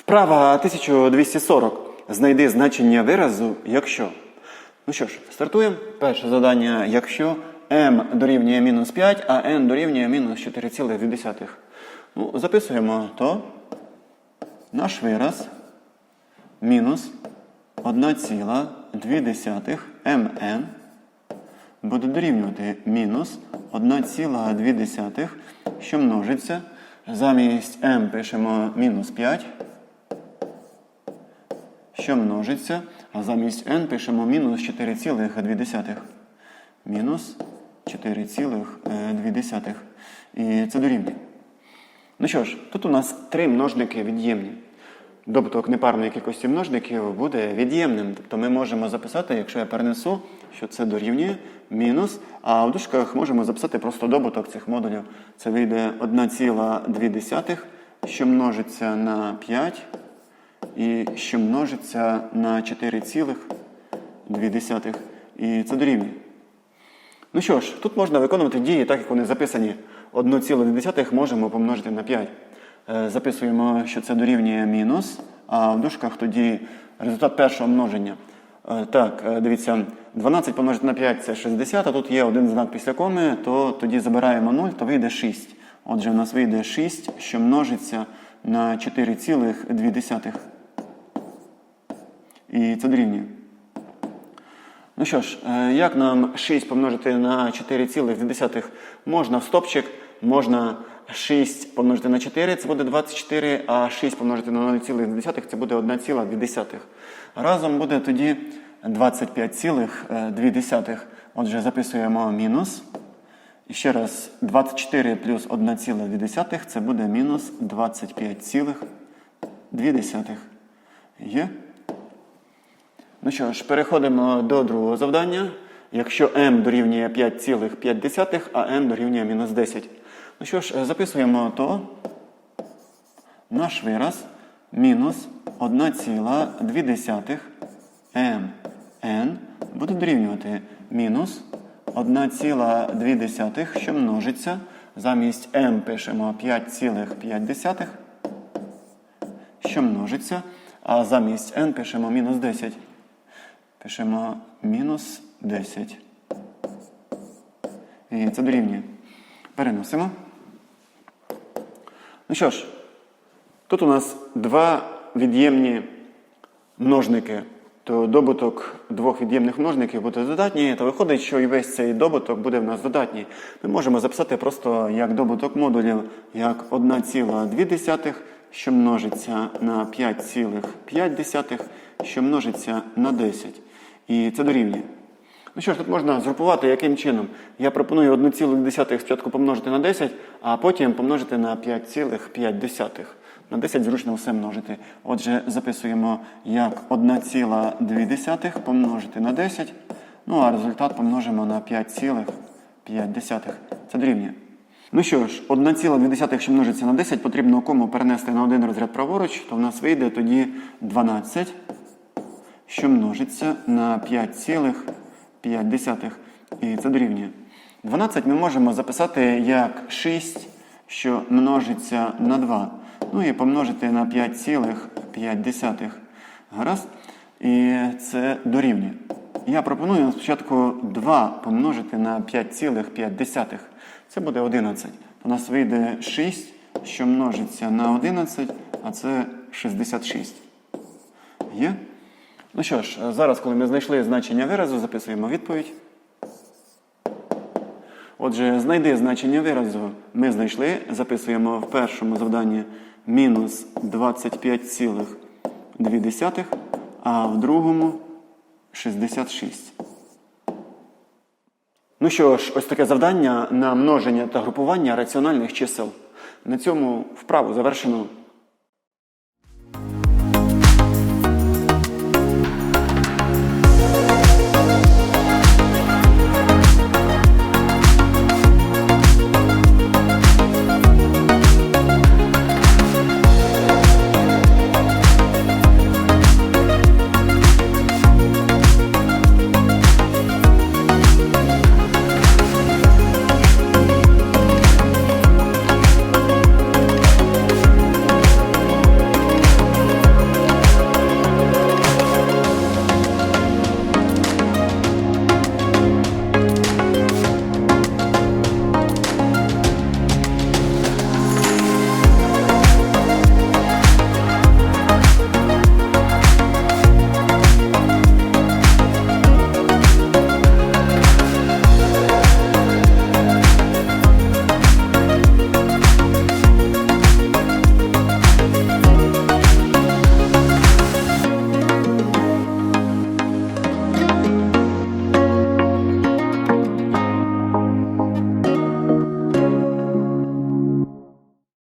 Вправа 1240. Знайди значення виразу, якщо. Ну що ж, стартуємо. Перше завдання, якщо m дорівнює мінус 5, а n дорівнює мінус 4,2. Ну, записуємо то наш вираз мінус 1,2 mn буде дорівнювати мінус 1,2, що множиться. Замість m пишемо мінус 5, що множиться, а замість n пишемо мінус 4,2. Мінус 4,2. І це дорівнює. Ну що ж, тут у нас три множники від'ємні. Добуток непарної кількості множників буде від'ємним. Тобто ми можемо записати, якщо я перенесу, що це дорівнює мінус, а в дужках можемо записати просто добуток цих модулів. Це вийде 1,2, що множиться на 5 і що множиться на 4,2. І це дорівнює. Ну що ж, тут можна виконувати дії, так як вони записані. 1,2 можемо помножити на 5. Е, Записуємо, що це дорівнює мінус, а в дужках тоді результат першого множення. Е, Так, е, дивіться, 12 помножити на 5 це 60, а тут є один знак після коми, то тоді забираємо 0, то вийде 6. Отже, у нас вийде 6, що множиться на 4,2. І це дорівнює. Ну що ж, е, як нам 6 помножити на 4,2? Можна в стопчик, можна 6 помножити на 4, це буде 24, а 6 помножити на 0,2 це буде 1,2. Разом буде тоді 25,2. Отже, записуємо мінус. Ще раз, 24 плюс 1,2 це буде мінус 25,2. Є? Ну що ж, переходимо до другого завдання. Якщо m дорівнює 5,5, а n дорівнює мінус 10. Ну що ж, записуємо то наш вираз мінус 1,2 mn буде дорівнювати мінус 1,2, що множиться. Замість m пишемо 5,5, що множиться, а замість n пишемо мінус 10. Пишемо мінус 10. І це дорівнює. Переносимо. Ну що ж, тут у нас два від'ємні множники. То добуток двох від'ємних множників буде додатній, то виходить, що і весь цей добуток буде в нас додатній. Ми можемо записати просто як добуток модулів, як 1,2, що множиться на 5,5, що множиться на 10. І це дорівнює. Ну що ж, тут можна згрупувати яким чином? Я пропоную 1,1 спочатку помножити на 10, а потім помножити на 5,5. На 10 зручно все множити. Отже, записуємо як 1,2 помножити на 10. Ну а результат помножимо на 5,5. Це дорівнює. Ну що ж, 1,2, якщо множиться на 10, потрібно кому перенести на один розряд праворуч, то в нас вийде тоді 12 що множиться на 5,5. І це дорівнює. 12 ми можемо записати як 6, що множиться на 2. Ну і помножити на 5,5. Гаразд. І це дорівнює. Я пропоную спочатку 2 помножити на 5,5. Це буде 11. У нас вийде 6, що множиться на 11, а це 66. Є? Ну що ж, зараз, коли ми знайшли значення виразу, записуємо відповідь. Отже, знайди значення виразу. Ми знайшли, записуємо в першому завданні мінус 25,2, а в другому 66. Ну що ж, ось таке завдання на множення та групування раціональних чисел. На цьому вправу завершено.